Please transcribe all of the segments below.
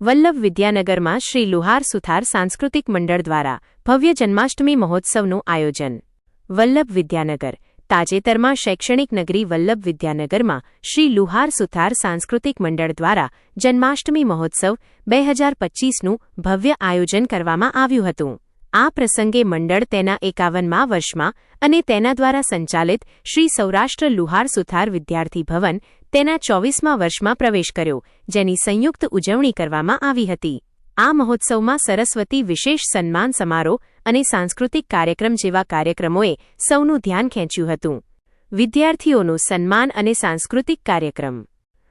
વલ્લભ વિદ્યાનગરમાં શ્રી લુહાર સુથાર સાંસ્કૃતિક મંડળ દ્વારા ભવ્ય જન્માષ્ટમી મહોત્સવનું આયોજન. વલ્લભ વિદ્યાનગર, તાજેતરમાં શૈક્ષણિક નગરી વલ્લભ વિદ્યાનગરમાં શ્રી લુહાર સુથાર સાંસ્કૃતિક મંડળ દ્વારા જન્માષ્ટમી મહોત્સવ બે હજાર પચ્ચીસનું ભવ્ય આયોજન કરવામાં આવ્યું હતું. આ પ્રસંગે મંડળ તેના એકાવનમાં વર્ષમાં અને તેના દ્વારા સંચાલિત શ્રી સૌરાષ્ટ્ર લુહાર સુથાર વિદ્યાર્થી ભવન તેના ચોવીસમા વર્ષમાં પ્રવેશ કર્યો, જેની સંયુક્ત ઉજવણી કરવામાં આવી હતી. આ મહોત્સવમાં સરસ્વતી વિશેષ સન્માન સમારોહ અને સાંસ્કૃતિક કાર્યક્રમ જેવા કાર્યક્રમોએ સૌનું ધ્યાન ખેંચ્યું હતું. વિદ્યાર્થીઓનું સન્માન અને સાંસ્કૃતિક કાર્યક્રમ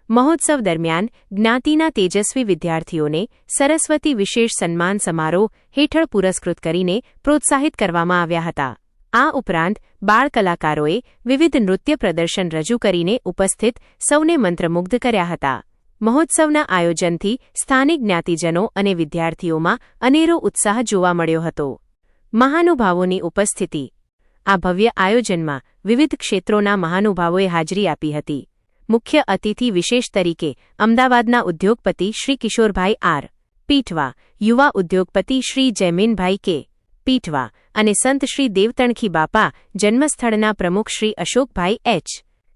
મહોત્સવ દરમિયાન જ્ઞાતિના તેજસ્વી વિદ્યાર્થીઓને સરસ્વતી વિશેષ સન્માન સમારોહ હેઠળ પુરસ્કૃત કરીને પ્રોત્સાહિત કરવામાં આવ્યા હતા. આ ઉપરાંત, બાળ કલાકારોએ વિવિધ નૃત્ય પ્રદર્શન રજૂ કરીને ઉપસ્થિત સૌને મંત્રમુગ્ધ કર્યા હતા. મહોત્સવના આયોજનથી સ્થાનિક જ્ઞાતિજનો અને વિદ્યાર્થીઓમાં અનેરો ઉત્સાહ જોવા મળ્યો હતો. મહાનુભાવોની ઉપસ્થિતિ. આ ભવ્ય આયોજનમાં વિવિધ ક્ષેત્રોના મહાનુભાવોએ હાજરી આપી હતી. મુખ્ય અતિથિ વિશેષ તરીકે અમદાવાદના ઉદ્યોગપતિ શ્રી કિશોરભાઈ આર. પીઠવા, યુવા ઉદ્યોગપતિ શ્રી જયમીનભાઈ કે. પીઠવા અને સંત શ્રી દેવતણખી બાપા જન્મસ્થળના પ્રમુખ શ્રી અશોકભાઈ એચ.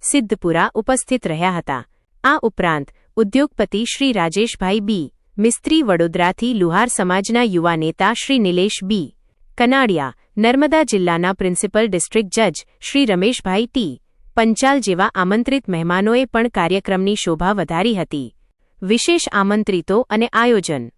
સિદ્ધપુરા ઉપસ્થિત રહ્યા હતા. આ ઉપરાંત ઉદ્યોગપતિ શ્રી રાજેશભાઈ બી. મિસ્ત્રી વડોદરાથી લુહાર સમાજના યુવા નેતા શ્રી નિલેશ બી. કનાડિયા, નર્મદા જિલ્લાના પ્રિન્સિપલ ડિસ્ટ્રિક્ટ જજ શ્રી રમેશભાઈ ટી. પંચાલ જેવા આમંત્રિત મહેમાનોએ પણ કાર્યક્રમની શોભા વધારી હતી. વિશેષ આમંત્રિતો અને આયોજન.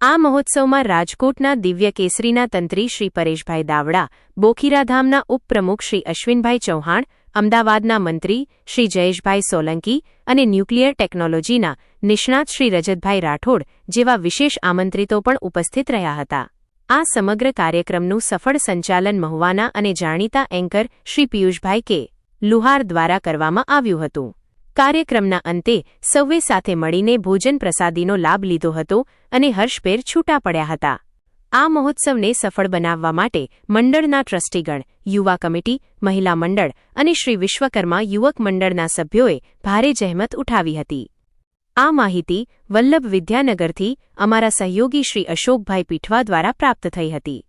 આ મહોત્સવમાં રાજકોટના દિવ્ય કેસરીના તંત્રી શ્રી પરેશભાઈ દાવડા, બોખીરાધામના ઉપપ્રમુખ શ્રી અશ્વિનભાઈ ચૌહાણ, અમદાવાદના મંત્રી શ્રી જયેશભાઈ સોલંકી અને ન્યુક્લિયર ટેકનોલોજીના નિષ્ણાત શ્રી રજતભાઈ રાઠોડ જેવા વિશેષ આમંત્રિતો પણ ઉપસ્થિત રહ્યા હતા. આ સમગ્ર કાર્યક્રમનું સફળ સંચાલન મહુવાના અને જાણીતા એન્કર શ્રી પિયુષભાઈ કે. લુહાર દ્વારા કરવામાં આવ્યું હતું. કાર્યક્રમના અંતે સૌએ સાથે મળીને ભોજન પ્રસાદીનો લાભ લીધો હતો અને હર્ષભેર છૂટા પડ્યા હતા. આ મહોત્સવને સફળ બનાવવા માટે મંડળના ટ્રસ્ટીગણ, યુવા કમિટી, મહિલા મંડળ અને શ્રી વિશ્વકર્મા યુવક મંડળના સભ્યોએ ભારે જહેમત ઉઠાવી હતી. આ માહિતી વલ્લભ વિદ્યાનગરથી અમારા સહયોગી શ્રી અશોકભાઈ પીઠવા દ્વારા પ્રાપ્ત થઈ હતી.